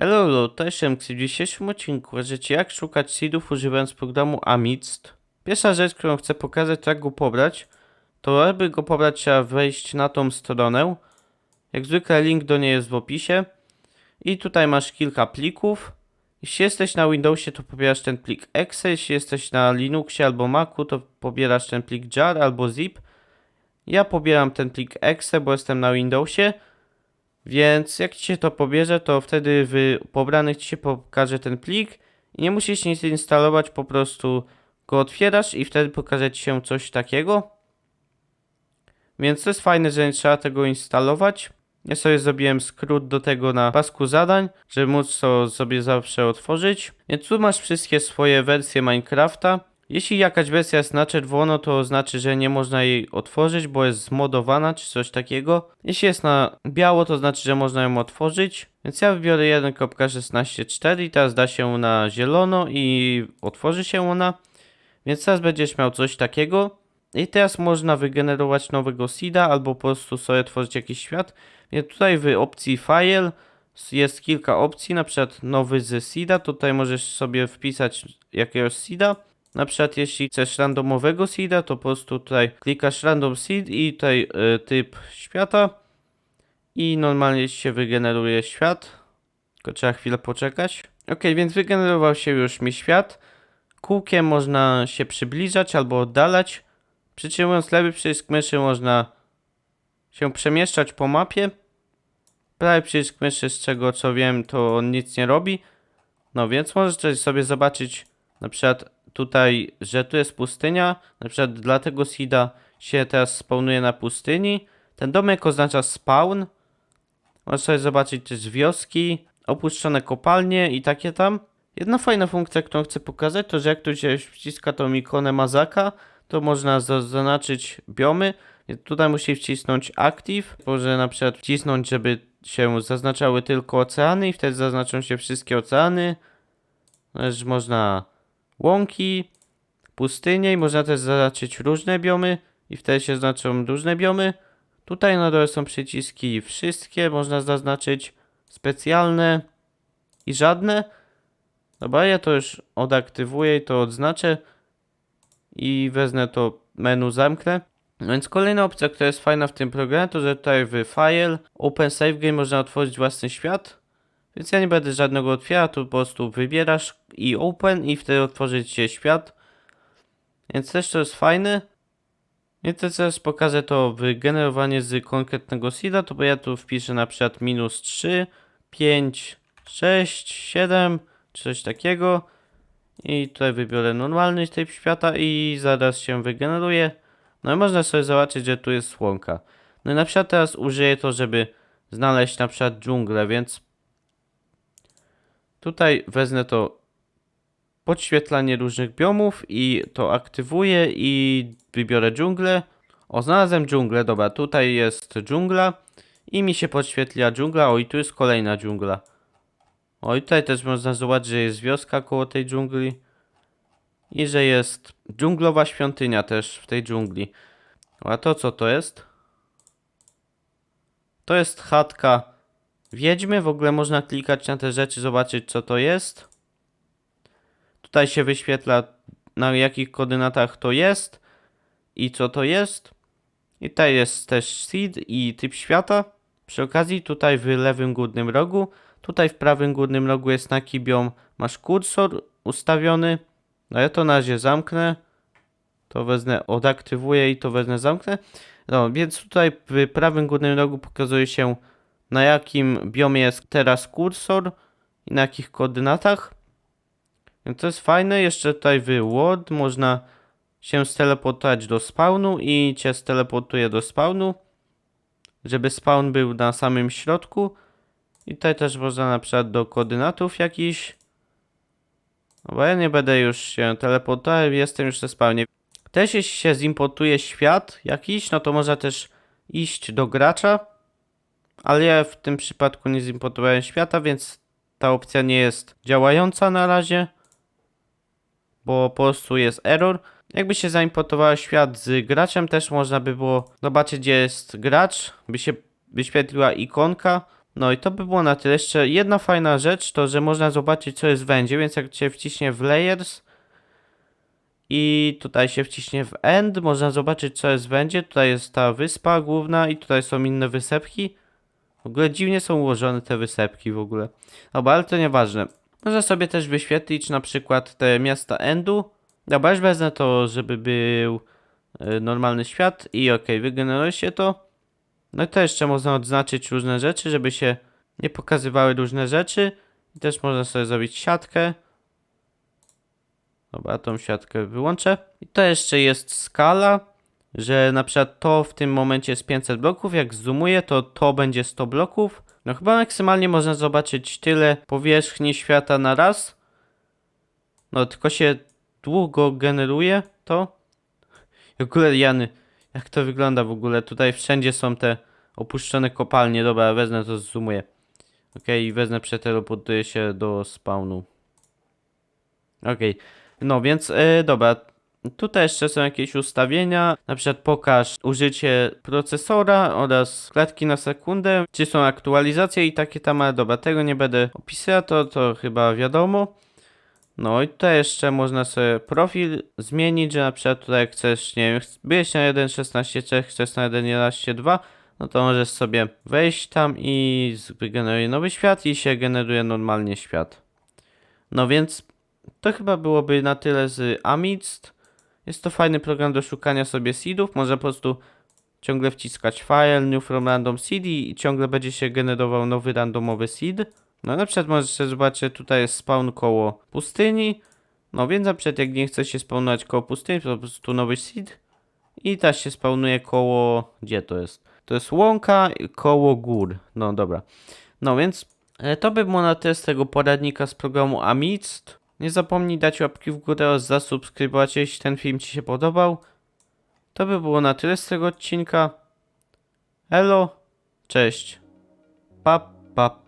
Hello, hello, Szemks i w dzisiejszym odcinku możecie jak szukać seedów używając programu Amidst. Pierwsza rzecz, którą chcę pokazać, jak go pobrać, to aby go pobrać trzeba wejść na tą stronę. Jak zwykle link do niej jest w opisie. I tutaj masz kilka plików. Jeśli jesteś na Windowsie, to pobierasz ten plik exe, jeśli jesteś na Linuxie albo Macu, to pobierasz ten plik jar albo zip. Ja pobieram ten plik exe, bo jestem na Windowsie. Więc jak ci się to pobierze, to wtedy w pobranych ci się pokaże ten plik i nie musisz nic instalować, po prostu go otwierasz i wtedy pokaże ci się coś takiego. Więc to jest fajne, że nie trzeba tego instalować. Ja sobie zrobiłem skrót do tego na pasku zadań, żeby móc to sobie zawsze otworzyć. Więc tu masz wszystkie swoje wersje Minecrafta. Jeśli jakaś wersja jest na czerwono, to znaczy, że nie można jej otworzyć, bo jest zmodowana czy coś takiego. Jeśli jest na biało, to znaczy, że można ją otworzyć. Więc ja wybiorę 1.16.4 i teraz da się na zielono i otworzy się ona. Więc teraz będziesz miał coś takiego. I teraz można wygenerować nowego seeda albo po prostu sobie tworzyć jakiś świat. Więc tutaj w opcji file jest kilka opcji, na przykład nowy z seeda. Tutaj możesz sobie wpisać jakiegoś seeda. Na przykład jeśli chcesz randomowego seeda, to po prostu tutaj klikasz random seed i tutaj y, typ świata i normalnie się wygeneruje świat. Tylko trzeba chwilę poczekać. Ok, więc wygenerował się już mi świat. Kółkiem można się przybliżać albo oddalać. Przytrzymując lewy przycisk myszy można się przemieszczać po mapie. Prawy przycisk myszy, z czego co wiem, to on nic nie robi. No więc możecie sobie zobaczyć na przykład tutaj, że tu jest pustynia. Na przykład dla tego seeda się teraz spawnuje na pustyni. Ten domek oznacza spawn. Możesz sobie zobaczyć też wioski, opuszczone kopalnie i takie tam. Jedna fajna funkcja, którą chcę pokazać, to że jak tu się wciska tą ikonę Mazaka, to można zaznaczyć biomy. Tutaj musi wcisnąć Active, może na przykład wcisnąć, żeby się zaznaczały tylko oceany i wtedy zaznaczą się wszystkie oceany. Też można łąki, pustynie i można też zaznaczyć różne biomy i wtedy się znaczą różne biomy. Tutaj na dole są przyciski wszystkie, można zaznaczyć specjalne i żadne. Dobra, ja to już odaktywuję i to odznaczę i wezmę to menu zamknę. No Więc kolejna opcja, która jest fajna w tym programie, to że tutaj w File, Open Save Game można otworzyć własny świat. Więc ja nie będę żadnego otwierał, tu po prostu wybierasz i Open i wtedy otworzy się świat. Więc też to jest fajne. I to teraz pokażę to wygenerowanie z konkretnego seeda, to bo ja tu wpiszę na przykład minus 3, 5, 6, 7, czy coś takiego. I tutaj wybiorę normalny typ świata i zaraz się wygeneruje. No i można sobie zobaczyć, że tu jest łąka. No i na przykład teraz użyję to, żeby znaleźć na przykład dżunglę, więc tutaj wezmę to podświetlanie różnych biomów i to aktywuję i wybiorę dżunglę. O, znalazłem dżunglę, dobra, tutaj jest dżungla i mi się podświetla dżungla, o i tu jest kolejna dżungla. O i tutaj też można zobaczyć, że jest wioska koło tej dżungli i że jest dżunglowa świątynia też w tej dżungli. A to co to jest? To jest chatka wiedźmy, w ogóle można klikać na te rzeczy, zobaczyć co to jest. Tutaj się wyświetla na jakich koordynatach to jest i co to jest. I tutaj jest też seed i typ świata. Przy okazji tutaj w lewym górnym rogu, tutaj w prawym górnym rogu jest na kibiom, masz kursor ustawiony. No ja to na razie zamknę. To wezmę, odaktywuję i to wezmę, zamknę. No, więc tutaj w prawym górnym rogu pokazuje się na jakim biomie jest teraz kursor i na jakich koordynatach. Więc to jest fajne. Jeszcze tutaj w Word można się steleportować do spawnu i cię steleportuje do spawnu, żeby spawn był na samym środku. I tutaj też można na przykład do koordynatów jakichś. No bo ja nie będę już się teleportował, jestem już na spawnie. Też jeśli się zimportuje świat jakiś, no to można też iść do gracza. Ale ja w tym przypadku nie zimportowałem świata, więc ta opcja nie jest działająca na razie. Bo po prostu jest error. Jakby się zaimportowało świat z graczem, też można by było zobaczyć, gdzie jest gracz. By się wyświetliła ikonka No i to by było na tyle. Jeszcze jedna fajna rzecz to, że można zobaczyć co jest w endzie, więc jak się wciśnie w layers i tutaj się wciśnie w end, można zobaczyć co jest w endzie. Tutaj jest ta wyspa główna i tutaj są inne wysepki. W ogóle dziwnie są ułożone te wysepki w ogóle. Dobra, ale to nieważne. Można sobie też wyświetlić na przykład te miasta endu. Dobra, już wezmę to, żeby był y, normalny świat i ok, wygeneruje się to. No i to jeszcze można odznaczyć różne rzeczy, żeby się nie pokazywały różne rzeczy. I też można sobie zrobić siatkę. Dobra, tą siatkę wyłączę. I to jeszcze jest skala, że na przykład to w tym momencie jest 500 bloków, jak zoomuję to to będzie 100 bloków. No chyba maksymalnie można zobaczyć tyle powierzchni świata na raz. No tylko się długo generuje to. W ogóle Jany, jak to wygląda w ogóle? Tutaj wszędzie są te opuszczone kopalnie. Dobra, wezmę to, zoomuję. Okej, i wezmę, przeteleportuję się do spawnu. Okej, no więc, e, dobra. Tutaj jeszcze są jakieś ustawienia, na przykład pokaż użycie procesora oraz klatki na sekundę, czy są aktualizacje i takie tam, ale dobra, tego nie będę opisywał, to, to chyba wiadomo. No i tutaj jeszcze można sobie profil zmienić, że na przykład tutaj chcesz, nie wiem, byłeś na 1.16.3, chcesz na 1.11.2, no to możesz sobie wejść tam i wygeneruje nowy świat i się generuje normalnie świat. No więc to chyba byłoby na tyle z Amidst. Jest to fajny program do szukania sobie seedów. Można po prostu ciągle wciskać file new from random seed i ciągle będzie się generował nowy randomowy seed. No na przykład możecie zobaczyć, tutaj jest spawn koło pustyni. No więc na przykład jak nie chce się spawnować koło pustyni, to po prostu nowy seed. I też się spawnuje koło... Gdzie to jest? To jest łąka koło gór. No dobra. No więc e, to by było na tyle z tego poradnika z programu Amidst. Nie zapomnij dać łapki w górę oraz zasubskrybować, jeśli ten film Ci się podobał. To by było na tyle z tego odcinka. Elo, cześć. Pa, pa,